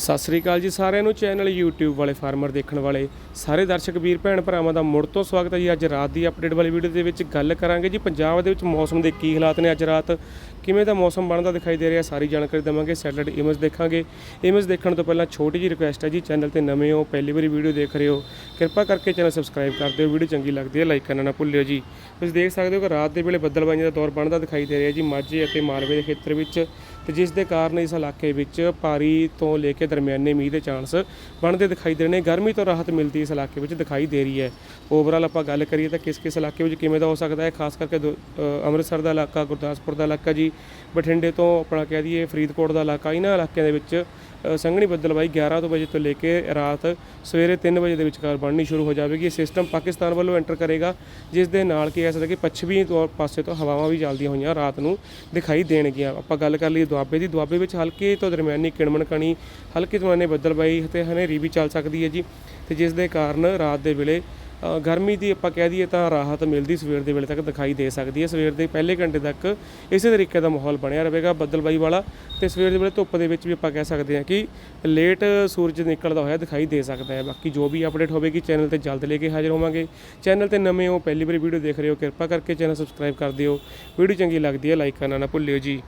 ਸਤਿ ਸ੍ਰੀ ਅਕਾਲ ਜੀ ਸਾਰਿਆਂ ਨੂੰ ਚੈਨਲ YouTube ਵਾਲੇ ਫਾਰਮਰ ਦੇਖਣ ਵਾਲੇ, ਸਾਰੇ ਦਰਸ਼ਕ ਵੀਰ, ਭੈਣ ਭਰਾਵਾਂ ਦਾ ਮੁੜ ਤੋਂ ਸਵਾਗਤ ਹੈ ਜੀ ਅੱਜ ਰਾਤ ਦੀ ਅਪਡੇਟ ਵਾਲੀ ਵੀਡੀਓ ਦੇ ਵਿੱਚ ਗੱਲ ਕਰਾਂਗੇ ਜੀ, ਪੰਜਾਬ ਦੇ ਵਿੱਚ ਮੌਸਮ ਦੇ ਕੀ ਹਾਲਾਤ ਨੇ ਅੱਜ ਰਾਤ, ਕਿਵੇਂ ਦਾ ਮੌਸਮ ਬਣਦਾ ਦਿਖਾਈ ਦੇ ਰਿਹਾ, ਸਾਰੀ ਜਾਣਕਾਰੀ ਦੇਵਾਂਗੇ ਸੈਟਲਡ ਇਮੇਜ ਦੇਖਾਂਗੇ। ਇਮੇਜ ਦੇਖਣ ਤੋਂ ਪਹਿਲਾਂ ਛੋਟੀ ਜਿਹੀ ਰਿਕੁਐਸਟ ਹੈ ਜੀ ਚੈਨਲ ਤੇ ਨਵੇਂ ਹੋ, ਪਹਿਲੀ ਵਾਰੀ ਵੀਡੀਓ ਦੇਖ ਰਹੇ ਹੋ ਕਿਰਪਾ ਕਰਕੇ ਚੈਨਲ ਸਬਸਕ੍ਰਾਈਬ ਕਰ ਦਿਓ, ਵੀਡੀਓ ਚੰਗੀ ਲੱਗਦੀ ਹੈ, ਲਾਈਕ ਕਰਨਾ ਨਾ ਭੁੱਲਿਓ ਜੀ। ਤੁਸੀਂ ਦੇਖ ਸਕਦੇ ਹੋ ਕਿ ਰਾਤ ਦੇ ਵੇਲੇ ਬੱਦਲਬਾਈਆਂ ਦਾ ਦੌਰ ਬਣਦਾ ਦਿਖਾਈ ਦੇ ਰਿਹਾ ਜੀ, ਮਾਝੇ ਅਤੇ ਮਾਲਵੇ ਦੇ ਖੇਤਰ ਵਿੱਚ। ਤੇ ਜਿਸ ਦੇ ਕਾਰਨ ਇਸ ਇਲਾਕੇ ਵਿੱਚ ਭਾਰੀ ਤੋਂ ਲੈ ਕੇ ਦਰਮਿਆਨੇ ਮੀਂਹ ਦੇ ਚਾਂਸ ਬਣਦੇ ਦਿਖਾਈ ਦੇ ਰਹੇ ਨੇ। ਗਰਮੀ ਤੋਂ ਰਾਹਤ ਮਿਲਦੀ ਇਸ ਇਲਾਕੇ ਵਿੱਚ ਦਿਖਾਈ ਦੇ ਰਹੀ ਹੈ। ਓਵਰਆਲ ਆਪਾਂ ਗੱਲ ਕਰੀਏ ਤਾਂ ਕਿਸ ਕਿਸ ਇਲਾਕੇ ਵਿੱਚ ਕਿਵੇਂ ਦਾ ਹੋ ਸਕਦਾ ਹੈ, ਖਾਸ ਕਰਕੇ ਦੋ- ਅੰਮ੍ਰਿਤਸਰ ਦਾ ਇਲਾਕਾ, ਗੁਰਦਾਸਪੁਰ ਦਾ ਇਲਾਕਾ ਜੀ। ਬਠਿੰਡੇ ਤੋਂ ਆਪਣਾ ਕਹਿ ਦਈਏ, ਫਰੀਦਕੋਟ ਦਾ ਇਲਾਕਾ, ਇਹਨਾਂ ਇਲਾਕਿਆਂ ਦੇ ਵਿੱਚ ਸੰਘਣੀ ਬੱਦਲਬਾਈ 11 ਤੋਂ ਵਜੇ ਤੋਂ ਲੈ ਕੇ ਰਾਤ ਸਵੇਰੇ 3 ਵਜੇ ਦੇ ਵਿਚਕਾਰ ਬਣਨੀ ਸ਼ੁਰੂ ਹੋ ਜਾਵੇਗੀ। ਇਹ ਸਿਸਟਮ ਪਾਕਿਸਤਾਨ ਵੱਲੋਂ ਐਂਟਰ ਕਰੇਗਾ, ਜਿਸ ਦੇ ਨਾਲ ਕੀ ਕਹਿ ਸਕਦੇ ਕਿ ਪੱਛਮੀ ਤੌਰ ਪਾਸੇ ਤੋਂ ਹਵਾਵਾਂ ਵੀ ਚੱਲਦੀਆਂ ਹੋਈਆਂ ਰਾਤ ਨੂੰ ਦਿਖਾਈ ਦੇਣਗੀਆਂ। ਆਪਾਂ ਗੱਲ ਕਰ ਲਈਏ ਦੁਆਬੇ ਦੀ। ਦੁਆਬੇ ਵਿੱਚ ਹਲਕੀ ਤੋਂ ਦਰਮਿਆਨੀ ਕਿਣਮਣ ਕਣੀ, ਹਲਕੀ ਤੋਂ ਮਾਨੇ ਬੱਦਲਬਾਈ ਅਤੇ ਹਨੇਰੀ ਵੀ ਚੱਲ ਸਕਦੀ ਹੈ ਜੀ ਤੇ ਜਿਸ ਦੇ ਕਾਰਨ ਰਾਤ ਦੇ ਵੇਲੇ ਗਰਮੀ ਦੀ ਆਪਾਂ ਕਹਿ ਦਈਏ ਤਾਂ ਰਾਹਤ ਮਿਲਦੀ ਸਵੇਰ ਦੇ ਵੇਲੇ ਤੱਕ ਦਿਖਾਈ ਦੇ ਸਕਦੀ ਹੈ। ਸਵੇਰ ਦੇ ਪਹਿਲੇ ਘੰਟੇ ਤੱਕ ਇਸੇ ਤਰੀਕੇ ਦਾ ਮਾਹੌਲ ਬਣਿਆ ਰਹੇਗਾ ਬੱਦਲਬਾਈ ਵਾਲਾ ਤੇ ਸਵੇਰ ਦੇ ਵੇਲੇ ਧੁੱਪ ਦੇ ਵਿੱਚ ਵੀ ਆਪਾਂ ਕਹਿ ਸਕਦੇ ਹਾਂ ਕਿ ਲੇਟ ਸੂਰਜ ਨਿਕਲਦਾ ਹੋਇਆ ਦਿਖਾਈ ਦੇ ਸਕਦਾ ਹੈ। ਬਾਕੀ ਜੋ ਵੀ ਅਪਡੇਟ ਹੋਵੇਗੀ ਚੈਨਲ ਤੇ ਜਲਦ ਲੈ ਕੇ ਹਾਜ਼ਰ ਹੋਵਾਂਗੇ। ਚੈਨਲ ਤੇ ਨਵੇਂ ਹੋ, ਪਹਿਲੀ ਵਾਰੀ ਵੀਡੀਓ ਦੇਖ ਰਹੇ ਹੋ, ਕਿਰਪਾ ਕਰਕੇ ਚੈਨਲ ਸਬਸਕ੍ਰਾਈਬ ਕਰ ਦਿਓ। ਵੀਡੀਓ ਚੰਗੀ ਲੱਗਦੀ ਹੈ ਲਾਈਕ ਕਰਨਾ ਨਾ ਭੁੱਲਿਓ ਜੀ।